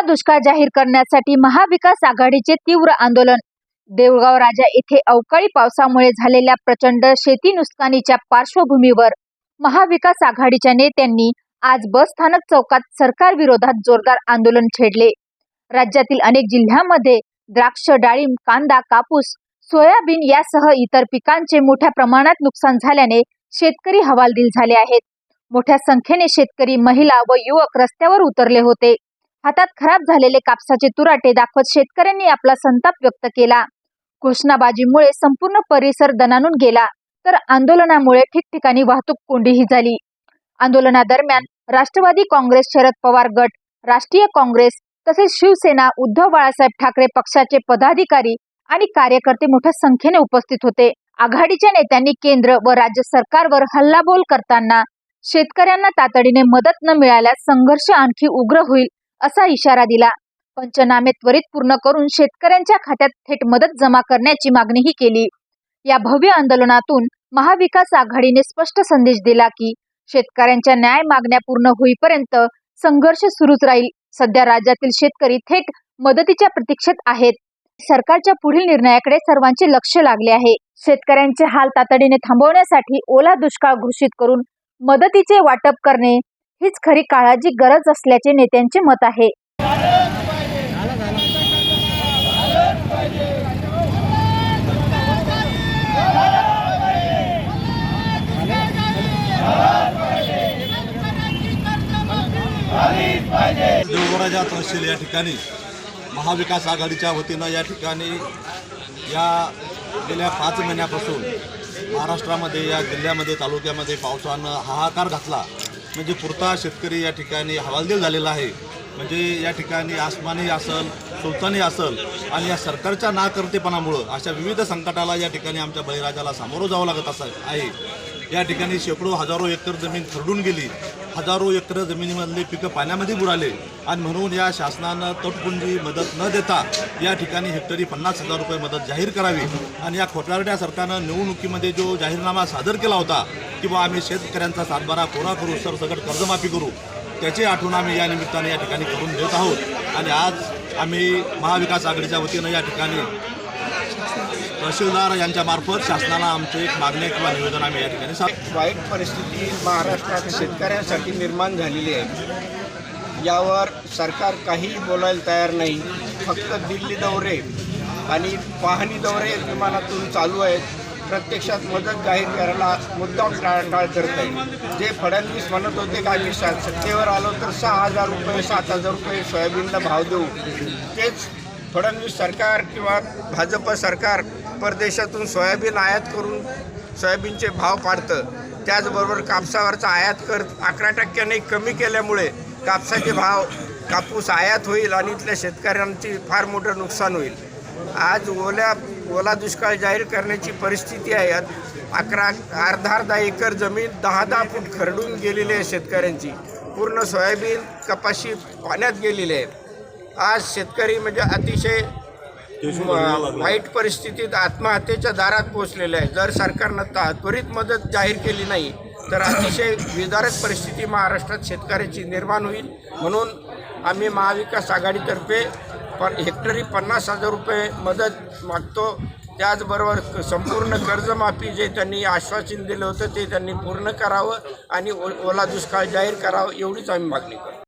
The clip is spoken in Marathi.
ओला दुष्काळ जाहीर करण्यासाठी महाविकास आघाडीचे तीव्र आंदोलन. देऊळगाव राजा येथे अवकाळी पावसामुळे झालेल्या प्रचंड शेती नुकसानीच्या पार्श्वभूमीवर महाविकास आघाडीच्या नेत्यांनी आज बसस्थानक चौकात सरकार विरोधात जोरदार आंदोलन छेडले. राज्यातील अनेक जिल्ह्यांमध्ये द्राक्ष डाळिंब कांदा कापूस सोयाबीन यासह इतर पिकांचे मोठ्या प्रमाणात नुकसान झाल्याने शेतकरी हवालदिल झाले आहेत. मोठ्या संख्येने शेतकरी महिला व युवक रस्त्यावर उतरले होते. हातात खराब झालेले कापसाचे तुराटे दाखवत शेतकऱ्यांनी आपला संताप व्यक्त केला. घोषणाबाजीमुळे संपूर्ण परिसर दणानून गेला तर आंदोलनामुळे ठिकठिकाणी वाहतूक कोंडीही झाली. आंदोलनादरम्यान राष्ट्रवादी काँग्रेस शरद पवार गट राष्ट्रीय काँग्रेस तसेच शिवसेना उद्धव बाळासाहेब ठाकरे पक्षाचे पदाधिकारी आणि कार्यकर्ते मोठ्या संख्येने उपस्थित होते. आघाडीच्या नेत्यांनी केंद्र व राज्य सरकारवर हल्लाबोल करताना शेतकऱ्यांना तातडीने मदत न मिळाल्यास संघर्ष आणखी उग्र होईल असा इशारा दिला. पंचनामे त्वरित पूर्ण करून शेतकऱ्यांच्या खात्यात थेट मदत जमा करण्याची मागणीही केली. या भव्य आंदोलनातून महाविकास आघाडीने स्पष्ट संदेश दिला की शेतकऱ्यांच्या न्याय मागण्या पूर्ण होईपर्यंत संघर्ष सुरूच राहील. सध्या राज्यातील शेतकरी थेट मदतीच्या प्रतीक्षेत आहेत. सरकारच्या पुढील निर्णयाकडे सर्वांचे लक्ष लागले आहे. शेतकऱ्यांचे हाल तातडीने थांबवण्यासाठी ओला दुष्काळ घोषित करून मदतीचे वाटप करणे हीच खरी काळाची गरज असल्याचे नेत्यांचे मत आहे. देवगडाच्या तहसील या ठिकाणी महाविकास आघाडीच्या वतीनं या ठिकाणी या गेल्या पाच महिन्यापासून महाराष्ट्रामध्ये या जिल्ह्यामध्ये तालुक्यामध्ये पावसानं हाहाकार घातला. म्हणजे पुरता शेतकरी या ठिकाणी हवालदिल झालेला आहे. म्हणजे या ठिकाणी आसमानी असल सुलतानी असल आणि या सरकारच्या नाकर्तेपणामुळं अशा विविध संकटाला या ठिकाणी आमच्या बळीराजाला सामोरं जावं लागत असं आहे. या ठिकाणी शेकडो हजारो एकर जमीन खरडून गेली. हजारो एकर जमिनीमधले पिकं पाण्यामध्ये बुडाले. आणि म्हणून या शासनानं तटपुंजी मदत न देता या ठिकाणी हेक्टरी पन्नास हजार रुपये मदत जाहीर करावी. आणि या खोटारड्या सरकारनं निवडणुकीमध्ये जो जाहीरनामा सादर केला होता की बा आम्ही शेतकऱ्यांचा सातबारा कोरा करू सरसकट कर्जमाफी करू त्याची आठवण आम्ही या निमित्ताने या ठिकाणी करून देत आहोत. आणि आज आम्ही महाविकास आघाडीच्या वतीनं या ठिकाणी तहसीलदार यांच्या मार्फत शासनाला आमचे एक मागणी किंवा निवेदन आम्ही या ठिकाणी वाईट परिस्थिती महाराष्ट्रात शेतकऱ्यांसाठी निर्माण झालेली आहे. यावर सरकार काहीही बोलायला तयार नाही. फक्त दिल्ली दौरे आणि पाहणी दौरे विमानातून चालू आहेत. प्रत्यक्षात मदत जाहीर करायला मुद्दाम टाळाटाळ करत आहे. जे फडणवीस म्हणत होते का आम्ही सत्तेवर आलो तर सहा हजार रुपये सात हजार रुपये सोयाबीनला भाव देऊ. तेच फडणवीस सरकार किंवा भाजप सरकार परदेशातून सोयाबीन आयात करून सोयाबीनचे भाव पाडतं. त्याचबरोबर कापसावरचा आयात कर अकरा टक्क्याने कमी केल्यामुळे कापसाचे भाव कापूस आयात होईल आणि इथल्या शेतकऱ्यांची फार मोठं नुकसान होईल. आज ओल्या ओला दुष्काळ जाहीर करण्याची परिस्थिती आहे. अकरा अर्धा अर्धा एकर जमीन दहा दहा फूट खरडून गेलेली आहे शेतकऱ्यांची. पूर्ण सोयाबीन कपाशी पाण्यात गेलेली आहे. आज शेतकरी म्हणजे अतिशय वाईट परिस्थितीत आत्महत्येच्या दारात पोहोचलेले आहे. जर सरकारनं त्वरित मदत जाहीर केली नाही तर अतिशय विदारक परिस्थिती महाराष्ट्रात शेतकऱ्याची निर्माण होईल. म्हणून आम्ही महाविकास आघाडीतर्फे पर हेक्टरी पन्नास हजार रुपये मदत मागतो. त्याचबरोबर संपूर्ण कर्जमाफी जे त्यांनी आश्वासन दिलं होतं ते त्यांनी पूर्ण करावं आणि ओ ओला दुष्काळ जाहीर करावं एवढीच आम्ही मागणी करतो.